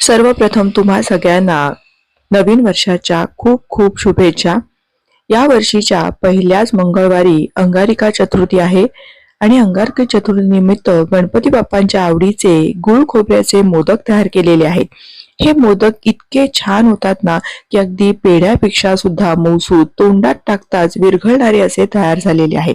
सर्वप्रथम तुम्हा सगळ्यांना नवीन वर्षाच्या खूप खूप शुभेच्छा. या वर्षीच्या पहिल्याच मंगळवारी अंगारिका चतुर्थी आहे आणि अंगारकी चतुर्थी निमित्त गणपती बाप्पांच्या आवडीचे गुळ खोबऱ्याचे मोदक तयार केलेले आहेत. हे मोदक इतके छान होतात ना की अगदी पेढ्यापेक्षा सुद्धा मौसूद तोंडात टाकताच विरघळणारे असे तयार झालेले आहेत.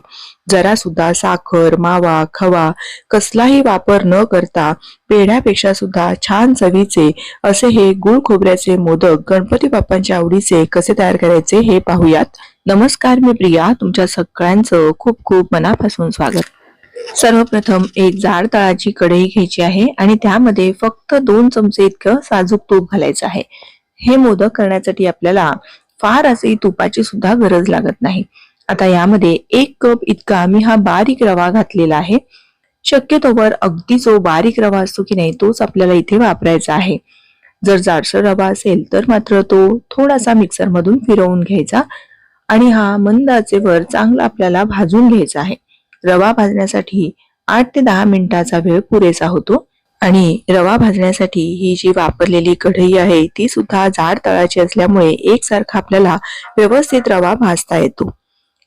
जरा सुद्धा साखर मावा खवा कसलाही वापर न करता पेढ्यापेक्षा सुद्धा छान चवीचे असे हे गुळ खोबऱ्याचे मोदक गणपती बाप्पांच्या आवडीचे कसे तयार करायचे हे पाहूयात. नमस्कार मी प्रिया तुमच्या सगळ्यांचं खूप खूप मनापासून स्वागत. सर्वप्रथम एक जाड तळाची कढई घ्यायची आहे आणि त्यामध्ये फक्त दोन चमचे इतकं साजूक तूप घालायचं आहे. हे मोदक करण्यासाठी आपल्याला फार असे तुपाची सुद्धा गरज लागत नाही. आता यामध्ये एक कप इतका मी हा बारीक रवा घातलेला आहे. शक्यतोवर अगदी जो बारीक रवा असतो की नाही तोच आपल्याला इथे वापरायचा आहे. जर जाडसर रवा असेल तर मात्र तो थोडासा मिक्सर मधून फिरवून घ्यायचा आणि हा मंद आचेवर चांगला आपल्याला भाजून घ्यायचा आहे. रवा भाजण्यासाठी आठ ते दहा मिनिटाचा वेळ पुरेसा होतो. आणि रवा भाजण्यासाठी ही जी वापरलेली कढई आहे ती सुद्धा जाड तळाची असल्यामुळे एकसारखा आपल्याला व्यवस्थित रवा भाजता येतो.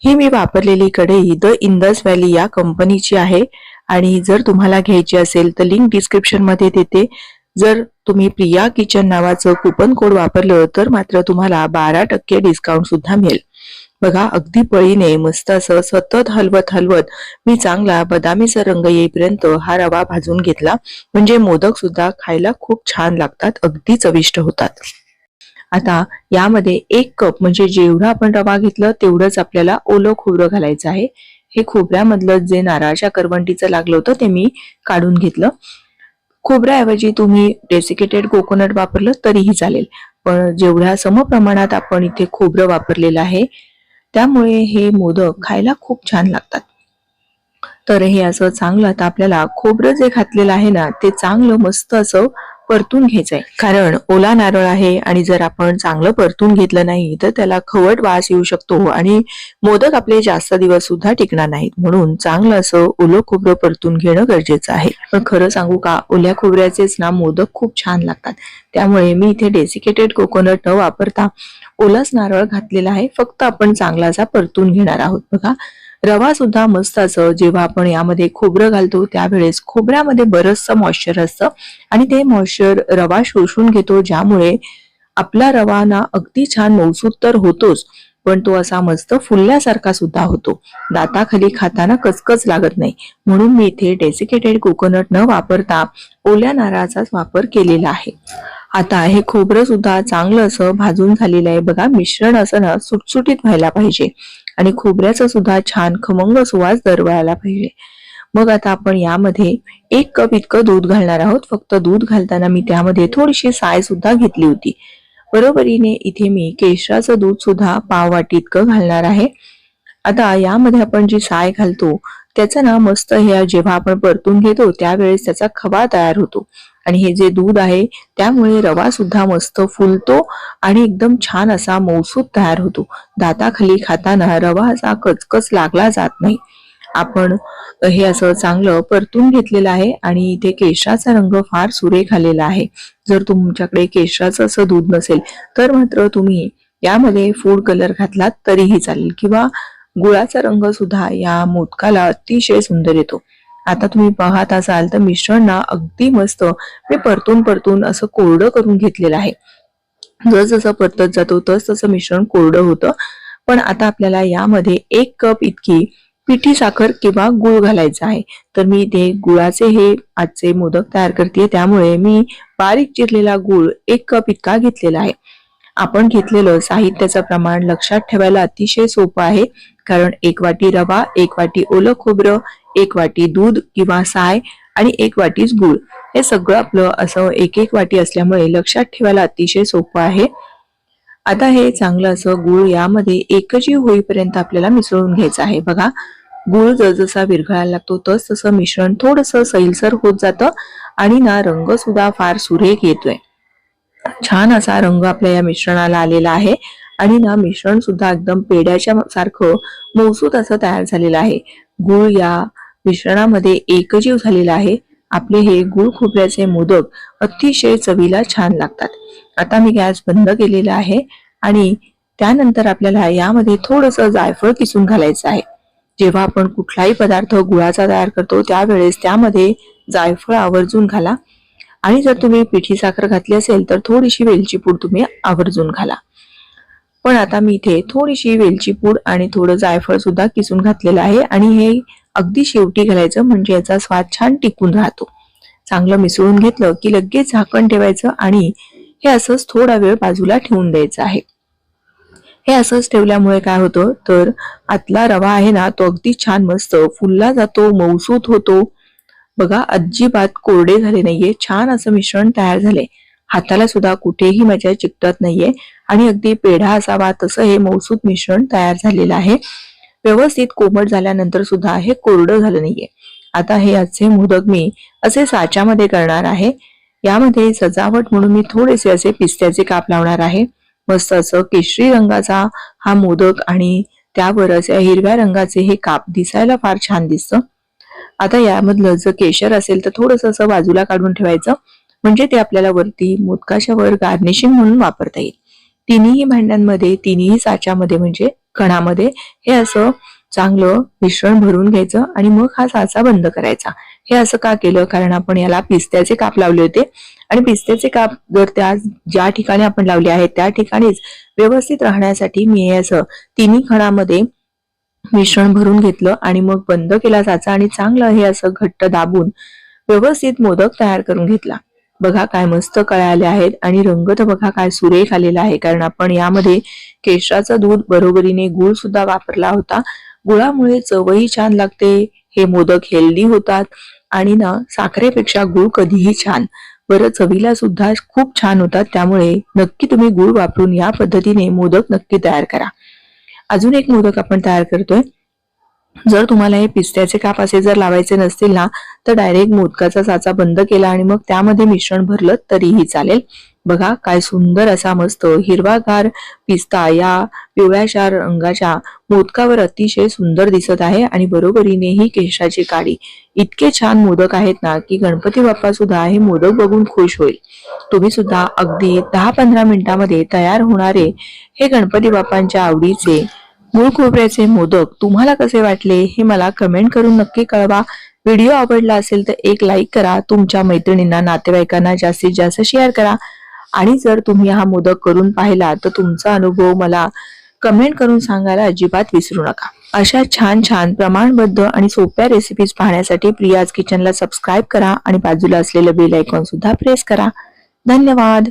ही मी वापरलेली कढई द इंदस व्हॅली या कंपनीची आहे. आणि जर तुम्हाला घ्यायची असेल तर लिंक डिस्क्रिप्शनमध्ये देते. जर तुम्ही प्रिया किचन नावाचं कुपन कोड वापरलं तर मात्र तुम्हाला बारा टक्के डिस्काउंट सुद्धा मिळेल. बघा अगदी पळीने मस्त असं सतत हलवत हलवत मी चांगला बदामीचा रंग येईपर्यंत हा रवा भाजून घेतला. म्हणजे मोदक सुद्धा खायला खूप छान लागतात अगदी चविष्ट होतात. आता यामध्ये एक कप म्हणजे जेवढा आपण रवा घेतलं तेवढंच आपल्याला ओलं खोबरं घालायचं आहे. हे खोबऱ्यामधलं जे नारळाच्या करवंटीचं लागलं होतं ते मी काढून घेतलं. खोबऱ्याऐवजी तुम्ही डेसिकेटेड कोकोनट वापरलं तरीही चालेल. पण जेवढ्या समप्रमाणात आपण इथे खोबरं वापरलेलं आहे त्यामुळे हे मोदक खायला खूप छान लागतात. तर हे असं चांगलं आता आपल्याला खोबरं जे घातलेलं आहे ना ते चांगलं मस्त असं परतून घ्यायचंय. कारण ओला नारळ आहे आणि जर आपण चांगलं परतून घेतलं नाही तर त्याला खवट वास येऊ शकतो आणि मोदक आपले जास्त दिवस सुद्धा टिकणार नाहीत. म्हणून चांगलं असं ओलं खोबरं परतून घेणं गरजेचं आहे. पण खरं सांगू का ओल्या खोबऱ्याचेच ना मोदक खूप छान लागतात. त्यामुळे मी इथे डेसिकेटेड कोकोनट न वापरता ओलाच नारळ घातलेला आहे. फक्त आपण चांगला असा परतून घेणार आहोत. बघा रवा सुद्धा मस्त असं जेव्हा आपण यामध्ये खोबरं घालतो त्यावेळेस खोबऱ्यामध्ये बरचसं मॉइश्चर असतं. आणि ते मॉइश्चर रवा शोषून घेतो ज्यामुळे आपला रवा ना अगदी छान मौसूद तर होतोच पण तो असा मस्त फुलल्यासारखा सुद्धा होतो. दाताखाली खाताना कचकच लागत नाही. म्हणून मी इथे डेसिकेटेड कोकोनट न वापरता ओल्या नारळाचाच वापर केलेला आहे. आता हे खोबरं सुद्धा चांगलं असं भाजून झालेलं आहे. बघा मिश्रण असं ना सुटसुटीत व्हायला पाहिजे. आणि खोबऱ्याचा सुद्धा छान खमंग सुवास दरवळायला पाहिजे. मग आता आपण यामध्ये एक कप इतकं दूध घालणार आहोत. फक्त दूध घालताना मी त्यामध्ये थोडीशी साय सुद्धा घेतली होती. बरोबरीने इथे मी केशराचं दूध सुद्धा पाव वाटी इतकं घालणार आहे. आता यामध्ये आपण जी साय घालतो त्याचं ना मस्त हे जेव्हा आपण परतून घेतो त्यावेळेस त्याचा खवा तयार होतो. आणि हे जे दूध आहे त्यामुळे रवा सुद्धा मस्त फुलतो आणि एकदम छान असा मौसूद तयार होतो. दाताखाली खाताना रवा असा कचकच लागला जात नाही. आपण हे असं चांगलं परतून घेतलेलं आहे आणि इथे केशराचा रंग फार सुरेख आलेला आहे. जर तुमच्याकडे केशराचं असं दूध नसेल तर मात्र तुम्ही यामध्ये फूड कलर घातलात तरीही चालेल किंवा गुळाचा रंग सुद्धा या मोदकाला अतिशय सुंदर येतो. आता तुम्ही पाहत असाल तर मिश्रण ना अगदी मस्त मी परतून परतून असं कोरडं करून घेतलेलं आहे. जसं परतत जातो तस तसं मिश्रण कोरडं होतं. पण आता आपल्याला यामध्ये एक कप इतकी पिठी साखर किंवा गुळ घालायचा आहे. तर मी ते गुळाचे हे आजचे मोदक तयार करते. त्यामुळे मी बारीक चिरलेला गुळ एक कप इतका घेतलेला आहे. आपण घेतलेलं साहित्याचं प्रमाण लक्षात ठेवायला अतिशय सोपं आहे. कारण एक वाटी रवा एक वाटी ओलं खोबरं एक वाटी दूध किंवा साय आणि एक वाटीच गुळ. हे सगळं आपलं असं एक एक वाटी असल्यामुळे लक्षात ठेवायला अतिशय सोपं आहे. आता हे चांगलं असं गुळ यामध्ये एकजीव होईपर्यंत आपल्याला मिसळून घ्यायचं आहे. बघा गुळ जसजसा विरघळायला लागतो तस तसं मिश्रण थोडस सैलसर होत जातं आणि ना रंग सुद्धा फार सुरेख येतोय. छान असा रंग आपल्या या मिश्रणाला आलेला आहे आणि ना मिश्रण सुद्धा एकदम पेड्याच्या सारखं मौसूद असं तयार झालेलं आहे. गुळ या मिश्रणामध्ये एकजीव झालेला आहे. आपले हे गुळ खोबऱ्याचे मोदक अतिशय चवीला छान लागतात. आता मी गॅस बंद केलेला आहे आणि त्यानंतर आपल्याला यामध्ये थोडस जायफळ किसून घालायचं आहे. जेव्हा आपण कुठलाही पदार्थ गुळाचा तयार करतो त्यावेळेस त्यामध्ये जायफळ आवर्जून घाला. आणि जर तुम्ही पिठी साखर घातली असेल तर थोडीशी वेलची पूड तुम्ही आवर्जून घाला. पण आता मी इथे थोडीशी वेलची पूड आणि थोडं जायफळ सुद्धा किसून घातलेलं आहे आणि हे अगदी शेवटी घालायचं म्हणजे याचा स्वाद छान टिकून राहतो. चांगलं मिसळून घेतलं की लगेच झाकण ठेवायचं आणि हे असंच थोडा वेळ बाजूला ठेवून द्यायचं आहे. हे असंच ठेवल्यामुळे काय होतं? तर आतला रवा आहे ना तो अगदी छान मस्त फुलला जातो मौसूत होतो. बघा अजिबात कोरडे झाले नाहीये छान असं मिश्रण तयार झाले हाताला सुद्धा कुठेही माझ्या चिकटत नाहीये आणि अगदी पेढा असावा तसं हे मौसूत मिश्रण तयार झालेलं आहे. व्यवस्थित कोमट झाल्यानंतर सुद्धा हे कोरडं झालं नाहीये. आता हे आजचे मोदक मी असे साच्यामध्ये करणार आहे. यामध्ये सजावट म्हणून मी थोडेसे असे पिस्त्याचे काप लावणार आहे. मस्त असं केशरी रंगाचा हा मोदक आणि त्यावर असे हिरव्या रंगाचे हे काप दिसायला फार छान दिसतं. आता यामधलं जर केशर असेल तर थोडस असं बाजूला काढून ठेवायचं. म्हणजे ते आपल्याला वरती मोदकाच्या वर गार्निशिंग म्हणून वापरता येईल. तिन्ही भांड्यांमध्ये तिन्ही साच्यामध्ये म्हणजे कणामध्ये हे असं चांगलं मिश्रण भरून घ्यायचं आणि मग हा साचा बंद करायचा. हे असं का केलं? कारण आपण याला पिस्त्याचे काप लावले होते. आणि पिस्त्याचे काप जर त्या ज्या ठिकाणी आपण लावले आहेत त्या ठिकाणीच व्यवस्थित राहण्यासाठी मी हे असं तिन्ही खणामध्ये मिश्रण भरून घेतलं आणि मग बंद केला साचा आणि चांगलं हे असं घट्ट दाबून व्यवस्थित मोदक तयार करून घेतला. बघा काय मस्त कळाले आहेत आणि रंग तर बघा काय सुरेख आलेला आहे कारण आपण यामध्ये केशराचं दूध बरोबरीने गुळ सुद्धा वापरला होता. गुळामुळे चवही छान लागते हे मोदक हेल्दी होतात आणि ना साखरेपेक्षा गुळ कधीही छान. बरं चवीला सुद्धा खूप छान होतात त्यामुळे नक्की तुम्ही गुळ वापरून या पद्धतीने मोदक नक्की तयार करा. अजून एक मोदक आपण तयार करतोय. जर तुम्हाला हे पिस्त्याचे काप असे जर लावायचे नसतील ना तर डायरेक्ट मोदकाचा साचा बंद केला आणि मग त्यामध्ये मिश्रण भरलं तरीही चालेल. बघा काय सुंदर असा मस्त हिरवागार पिस्ता या पिवळ्याशार रंगाच्या मोदकावर अतिशय सुंदर दिसत आहे आणि बरोबरीने ही केशाची काडी. इतके छान मोदक आहेत ना की गणपती बाप्पा सुद्धा हे मोदक बघून खुश होईल. तुम्ही सुद्धा अगदी दहा पंधरा मिनिटांमध्ये तयार होणारे हे गणपती बाप्पांच्या आवडीचे मूळ खोबऱ्याचे मोदक तुम्हाला कसे वाटले हे मला कमेंट करून नक्की कळवा. व्हिडिओ आवडला असेल तर एक लाईक करा. तुमच्या मैत्रिणींना नातेवाईकांना जास्तीत जास्त शेअर करा. आणि जर तुम्ही हा मोदक करून पाहिला तर तुमचा अनुभव मला कमेंट करून सांगायला अजिबात विसरू नका. अशा छान छान प्रमाणबद्ध आणि सोप्या रेसिपीज पाहण्यासाठी प्रियाज किचनला सबस्क्राईब करा आणि बाजूला असलेलं बेल आयकॉन सुद्धा प्रेस करा. धन्यवाद.